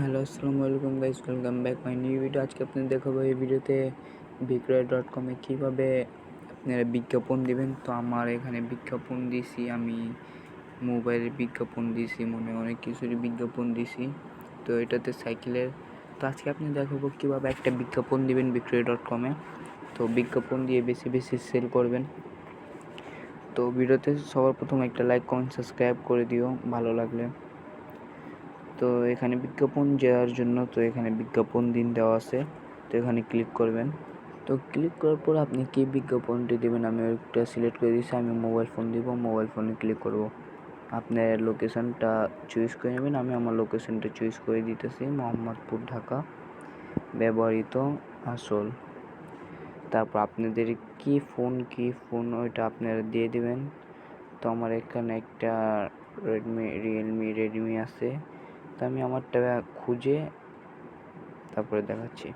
Hello আসসালামু আলাইকুম guys welcome back my new video আজকে আপনাদের দেখাবো এই ভিডিওতে বিক্রয় ডট কমে কীভাবে আপনারা বিজ্ঞাপন দিবেন। তো আমার এখানে বিজ্ঞাপন দিছি, আমি মোবাইলের বিজ্ঞাপন দিছি, মনে অনেক কিছুরই বিজ্ঞাপন দিছি। তো এটাতে সাইকেলের, তো আজকে আপনি দেখাবো কীভাবে একটা বিজ্ঞাপন দিবেন বিক্রয় ডট কমে তো বিজ্ঞাপন দিয়ে বেশি বেশি সেল করবেন। তো ভিডিওতে সবার প্রথম একটা লাইক কমেন্ট সাবস্ক্রাইব করে দিও, ভালো লাগলে। তো এখানে বিজ্ঞাপন দেওয়ার জন্য তো এখানে বিজ্ঞাপন দিন দেওয়া আছে। তো এখানে ক্লিক করবেন। তো ক্লিক করার পর আপনি কি বিজ্ঞাপনটি দেবেন? আমি একটা সিলেক্ট করে দিয়েছি আমি মোবাইল ফোন দিব মোবাইল ফোনে ক্লিক করব। আপনার লোকেশনটা চুজ করে নেবেন। আমি আমার লোকেশনটা চুজ করে দিতেছি, মোহাম্মদপুর, ঢাকা। ব্যবহৃত আসল। তারপর আপনাদের কি ফোন কি ফোন ওইটা আপনারা দিয়ে দেবেন? তো আমার এখানে একটা রেডমি রিয়েলমি রেডমি আছে। তো আমি আমারটা খুঁজে তারপরে দেখাচ্ছি।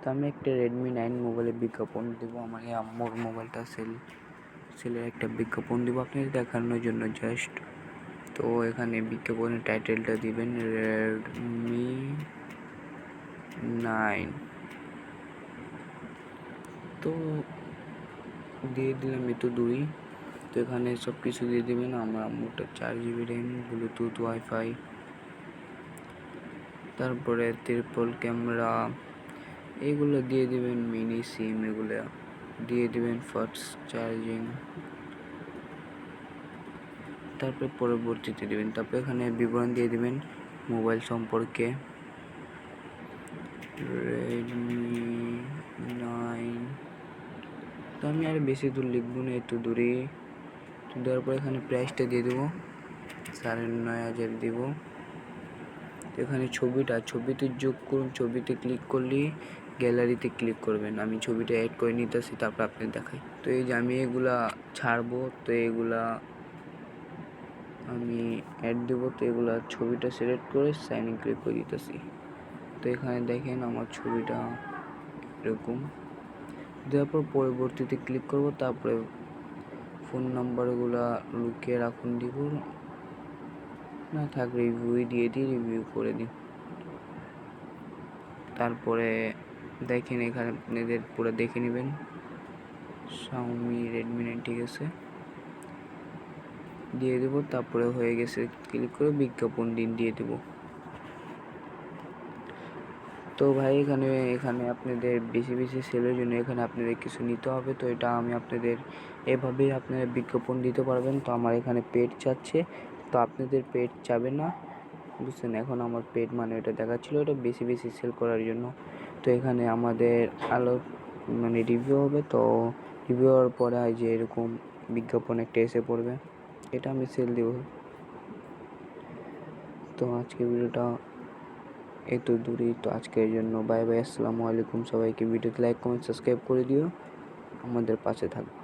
তো আমি একটা রেডমি নাইন মোবাইলের বিজ্ঞাপন দেবো, আমার এই মোবাইলটা সেল সেলের একটা বিজ্ঞাপন দেবো আপনাদের দেখানোর জন্য জাস্ট তো এখানে বিজ্ঞাপনের টাইটেলটা দিবেন রেডমি নাইন তো দিয়ে দিলাম এতো দুই তো এখানে সব কিছু দিয়ে দেবেন। আমার আম্মুরটা চার জিবি র্যাম ব্লুটুথ ওয়াইফাই তারপরে ত্রিপল ক্যামেরা এগুলো দিয়ে দিবেন মিনি সিম এগুলো দিয়ে দিবেন ফাস্ট চার্জিং তারপরে পরবর্তীতে দিবেন, তারপরে এখানে বিবরণ দিয়ে দিবেন মোবাইল সম্পর্কে। রেডমি নাইন তো আমি আর বেশি দূর লিখব না একটু দূরে। দেওয়ার পর এখানে প্রাইসটা দিয়ে দেবো। সাড়ে নয় হাজার দেবো। এখানে ছবিটা, ছবিতে যোগ করুন, ছবিতে ক্লিক করলেই গ্যালারিতে ক্লিক করবেন। আমি ছবিটা অ্যাড করে নিতেছি তারপর আপনি দেখাই। তো এই যে আমি এগুলা ছাড়বো, তো এগুলা আমি অ্যাড দেবো, তো এগুলা ছবিটা সিলেক্ট করে সাইন ক্লিক করে দিতেছি তো এখানে দেখেন আমার ছবিটা এরকম। দেওয়ার পর পরবর্তীতে ক্লিক করব, তারপরে ফোন নাম্বারগুলো লুকিয়ে রাখুন দিব না থাক রিভিউ দিয়ে দিই রিভিউ করে দিই। তারপরে দেখেন এখানে আপনাদের পুরো দেখে নেবেন। শাওমি রেডমি নাইন ঠিক আছে। দিয়ে দেবো, তারপরে হয়ে গেছে ক্লিক করে বিজ্ঞাপন দিন দিয়ে দেবো। তো ভাই, এখানে এখানে আপনাদের বেশি বেশি সেলের জন্য এখানে আপনাদের কিছু নিতে হবে। তো এটা আমি আপনাদের এভাবেই আপনারা বিজ্ঞাপন দিতে পারবেন। তো আমার এখানে পেট চাচ্ছে, তো আপনাদের পেট চাবে না। বুঝছেন? এখন আমার পেট মানে ওটা দেখাচ্ছিলো ওটা বেশি বেশি সেল করার জন্য। তো এখানে আমাদের আলো মানে রিভিউ হবে। তো রিভিউ হওয়ার পরে যে এরকম বিজ্ঞাপন একটা এসে পড়বে, এটা আমি সেল দেব। তো আজকে ভিডিওটা এত দূরেই তো আজকের জন্য বাই বাই আসসালামু আলাইকুম সবাইকে। ভিডিওতে লাইক কমেন্ট সাবস্ক্রাইব করে দিও। আমাদের পাশে থাকবে